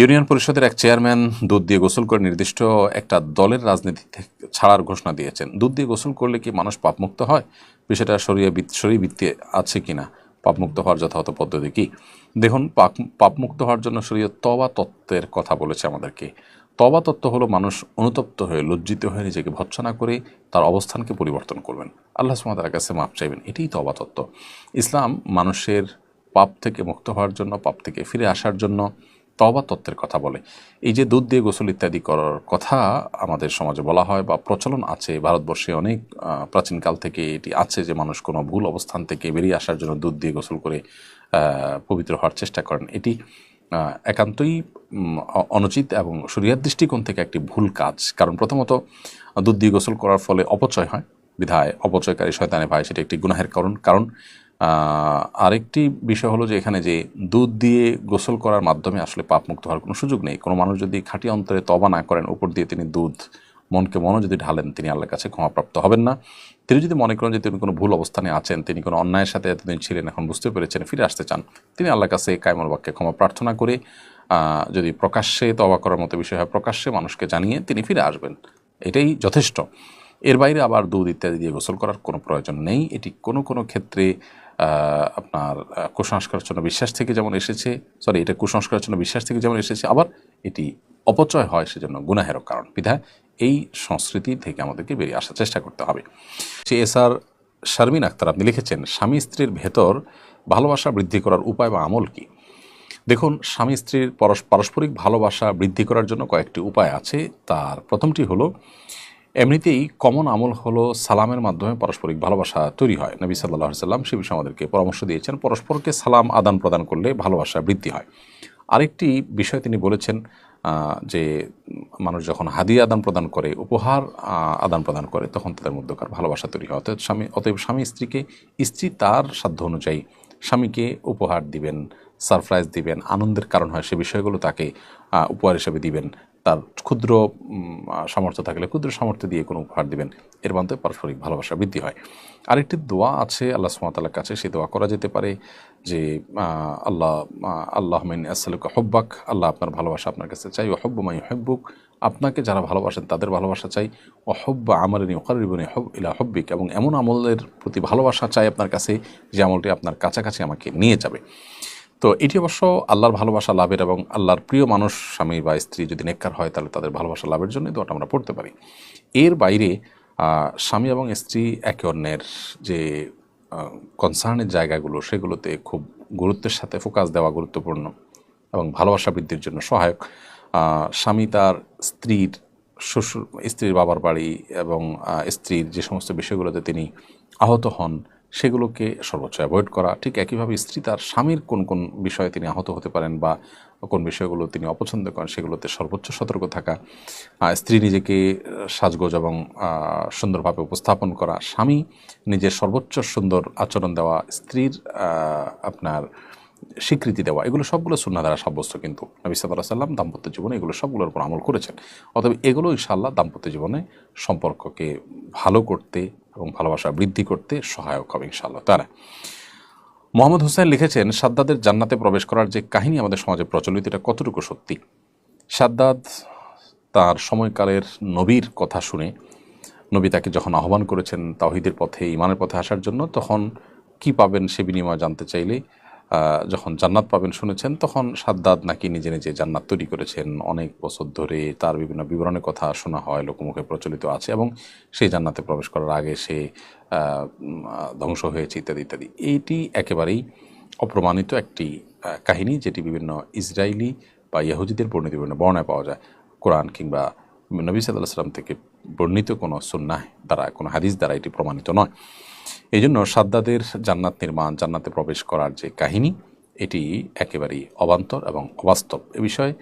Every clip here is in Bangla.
ইউনিয়ন পরিষদের এক চেয়ারম্যান দুধ দিয়ে গোসল করে নির্দিষ্ট একটা দলের রাজনীতি ছাড়ার ঘোষণা দিয়েছেন। দুধ দিয়ে গোসল করলে কি মানুষ পাপমুক্ত হয়? বিষয়টা সরিয়ে শরীরবৃত্তি আছে কিনা? পাপমুক্ত হওয়ার যথাযথ পদ্ধতি কি? দেখুন, পাপ পাপমুক্ত হওয়ার জন্য শরীয় তবা তত্ত্বের কথা বলেছে আমাদেরকে। তবা তত্ত্ব হলো মানুষ অনুতপ্ত হয়ে, লজ্জিত হয়ে নিজেকে ভৎসনা করে তার অবস্থানকে পরিবর্তন করবেন। আল্লাহ সুমাতার কাছে মাপ চাইবেন, এটাই তবা তত্ত্ব। ইসলাম মানুষের পাপ থেকে মুক্ত হওয়ার জন্য, পাপ থেকে ফিরে আসার জন্য তবা তত্ত্বের কথা বলে। এই যে দুধ দিয়ে গোসল ইত্যাদি করার কথা আমাদের সমাজে বলা হয় বা প্রচলন আছে, ভারতবর্ষে অনেক প্রাচীনকাল থেকে এটি আছে যে মানুষ কোনো ভুল অবস্থান থেকে বেরিয়ে আসার জন্য দুধ দিয়ে গোসল করে পবিত্র হওয়ার চেষ্টা করেন। এটি একান্তই অনুচিত এবং শরিয়ার দৃষ্টিকোণ থেকে একটি ভুল কাজ। কারণ প্রথমত, দুধ দিয়ে গোসল করার ফলে অপচয় হয়, বিধায় অপচয়কারী শয়তানে ভাই সেটি একটি গুনাহের কারণ। কারণ আরেকটি বিষয় হলো যে এখানে যে দুধ দিয়ে গোসল করার মাধ্যমে আসলে পাপ মুক্ত হওয়ার কোনো সুযোগ নেই। কোনো মানুষ যদি খাঁটি অন্তরে তবা না করেন, উপর দিয়ে তিনি দুধ, মনকে মনও যদি ঢালেন, তিনি আল্লাহর কাছে ক্ষমাপ্রাপ্ত হবেন না। তিনি যদি মনে করেন যে তিনি কোনো ভুল অবস্থানে আছেন, তিনি কোনো অন্যায়ের সাথে এতদিন ছিলেন, এখন বুঝতে পেরেছেন, ফিরে আসতে চান, তিনি আল্লাহর কাছে কায়মল বাক্যে ক্ষমা প্রার্থনা করে যদি প্রকাশ্যে তবা করার মতো বিষয় হয়, প্রকাশ্যে মানুষকে জানিয়ে তিনি ফিরে আসবেন। এটাই যথেষ্ট। এর বাইরে আবার দুধ ইত্যাদি দিয়ে গোসল করার কোনো প্রয়োজন নেই। এটি কোনো কোনো ক্ষেত্রে আপনার কুসংস্কারের জন্য বিশ্বাস থেকে যেমন এসেছে সরি এটা কুসংস্কারের জন্য বিশ্বাস থেকে যেমন এসেছে, আবার এটি অপচয় হয় সেজন্য গুনাহেরও কারণ। বিধায় এই সংস্কৃতি থেকে আমাদেরকে বেরিয়ে আসার চেষ্টা করতে হবে। সে এস আর শারমিন আক্তার আপনি লিখেছেন, স্বামী স্ত্রীর ভেতর ভালোবাসা বৃদ্ধি করার উপায় বা আমল কী? দেখুন, স্বামী স্ত্রীর পারস্পরিক ভালোবাসা বৃদ্ধি করার জন্য কয়েকটি উপায় আছে। তার প্রথমটি হলো এমনিতেই কমন আমল হলো সালামের মাধ্যমে পারস্পরিক ভালোবাসা তৈরি হয়। নবী সাল্লাহ সাল্লাম সে বিষয়ে আমাদেরকে পরামর্শ দিয়েছেন। পরস্পরকে সালাম আদান প্রদান করলে ভালোবাসা বৃদ্ধি হয়। আরেকটি বিষয় তিনি বলেছেন যে মানুষ যখন হাদিয়া আদান প্রদান করে, উপহার আদান প্রদান করে, তখন তাদের মধ্যকার ভালোবাসা তৈরি হয়। অতএব স্বামী অতএব স্বামী স্ত্রীকে, স্ত্রী তার সাধ্য অনুযায়ী স্বামীকে উপহার দিবেন, সারপ্রাইজ দিবেন, আনন্দের কারণ হয় সে বিষয়গুলো তাকে উপহার হিসেবে দিবেন। তার ক্ষুদ্র সামর্থ্য থাকলে ক্ষুদ্র সামর্থ্য দিয়ে কোনো উপহার দিবেন। এর মাধ্যমে পারস্পরিক ভালোবাসা বৃদ্ধি হয়। আরেকটি দোয়া আছে, আল্লাহ সুমাতালার কাছে। সে দোয়া করা যেতে পারে যে আল্লাহ আল্লাহ মিন আসসালুকা হব্বাক। আল্লাহ আপনার ভালোবাসা আপনার কাছে চাই। ও হব্বমাই হব্বুক আপনাকে যারা ভালোবাসেন তাদের ভালোবাসা চাই। ও হব্বা আমারিনী ওকারিবনী হব, ইলা হব্বিক। এবং এমন আমলের প্রতি ভালোবাসা চাই আপনার কাছে যে আমলটি আপনার কাছাকাছি আমাকে নিয়ে যাবে। তো এটি অবশ্য আল্লাহর ভালোবাসা লাভের এবং আল্লাহর প্রিয় মানুষ, স্বামী বা স্ত্রী যদি নেককার হয়, তাহলে তাদের ভালোবাসা লাভের জন্য দোয়াটা আমরা পড়তে পারি। এর বাইরে স্বামী এবং স্ত্রী একে অন্যের যে কনসার্নের জায়গাগুলো, সেগুলোতে খুব গুরুত্বের সাথে ফোকাস দেওয়া গুরুত্বপূর্ণ এবং ভালোবাসা বৃদ্ধির জন্য সহায়ক। স্বামী তার স্ত্রীর শ্বশুর, স্ত্রীর বাবার বাড়ি এবং স্ত্রীর যে সমস্ত বিষয়গুলোতে তিনি আহত হন সেগুলোকে সর্বোচ্চ অ্যাভয়েড করা। ঠিক একইভাবে স্ত্রী তার স্বামীর কোন কোন বিষয়ে তিনি আহত হতে পারেন বা কোন বিষয়গুলো তিনি অপছন্দ করেন সেগুলোতে সর্বোচ্চ সতর্ক থাকা। স্ত্রী নিজেকে সাজগোজ এবং সুন্দরভাবে উপস্থাপন করা। স্বামী নিজের সর্বোচ্চ সুন্দর আচরণ দেওয়া, স্ত্রীর আপনার স্বীকৃতি দেওয়া, এগুলো সবগুলো সুন্না দ্বারা সাব্যস্ত কিন্তু। নবী সাল্লাহ সাল্লাম দাম্পত্য জীবনে এগুলো সবগুলোর উপর আমল করেছেন। অতএব এগুলো ইনশাআল্লাহ দাম্পত্য জীবনে সম্পর্ককে ভালো করতে এবং ভালোবাসা বৃদ্ধি করতে সহায়ক হবে, ইনশাআল্লাহ। তারা মোহাম্মদ হোসেন লিখেছেন, সাদ্দাদের জান্নাতে প্রবেশ করার যে কাহিনী আমাদের সমাজে প্রচলিত, এটা কতটুকু সত্যি? সাদ্দাদ তার সময়কালের নবীর কথা শুনে নবী তাকে যখন আহ্বান করেছেন তাওহিদের পথে ইমানের পথে আসার জন্য, তখন কি পাবেন সে বিনিময় জানতে চাইলে যখন জান্নাত পাবেন শুনেছেন, তখন সাদ্দাদ নাকি নিজে নিজে জান্নাত তৈরি করেছেন। অনেক বছর ধরে তার বিভিন্ন বিবরণের কথা শোনা হয়, লোকমুখে প্রচলিত আছে এবং সেই জান্নাতে প্রবেশ করার আগে সে ধ্বংস হয়েছে ইত্যাদি ইত্যাদি। এইটি একেবারেই অপ্রমাণিত একটি কাহিনী যেটি বিভিন্ন ইসরায়েলি বা ইয়াহুজিদের বর্ণিত বিভিন্ন বর্ণায় পাওয়া যায়। কোরআন কিংবা নবী সাল্লাহ সাল্লাম থেকে বর্ণিত কোনো সুন্নাহ দ্বারা, কোনো হাদিস দ্বারা এটি প্রমাণিত নয়। এই জন্য সাদ্দাদের জান্নাত নির্মাণ, জান্নাতে প্রবেশ করার যে কাহিনী, এটি একেবারেই অবান্তর এবং অবাস্তব। এ বিষয়ে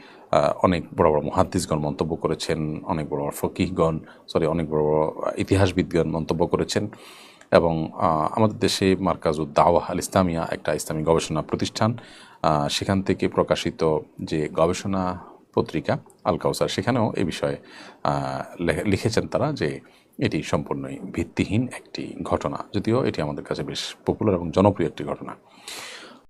অনেক বড় বড় মহাদ্দিসগণ মন্তব্য করেছেন, অনেক বড় বড় ফকিহগণ, সরি, অনেক বড় বড় ইতিহাসবিদগণ মন্তব্য করেছেন এবং আমাদের দেশে মার্কাজুদ দাওয়াহ আল ইসলামিয়া একটা ইসলামী গবেষণা প্রতিষ্ঠান সেখান থেকে প্রকাশিত যে গবেষণা পত্রিকা আল কাউসার সেখানেও এ বিষয়ে লিখেছেন তারা যে এটি সম্পূর্ণই ভিত্তিহীন একটি ঘটনা, যদিও এটি আমাদের কাছে বেশ পপুলার এবং জনপ্রিয় একটি ঘটনা।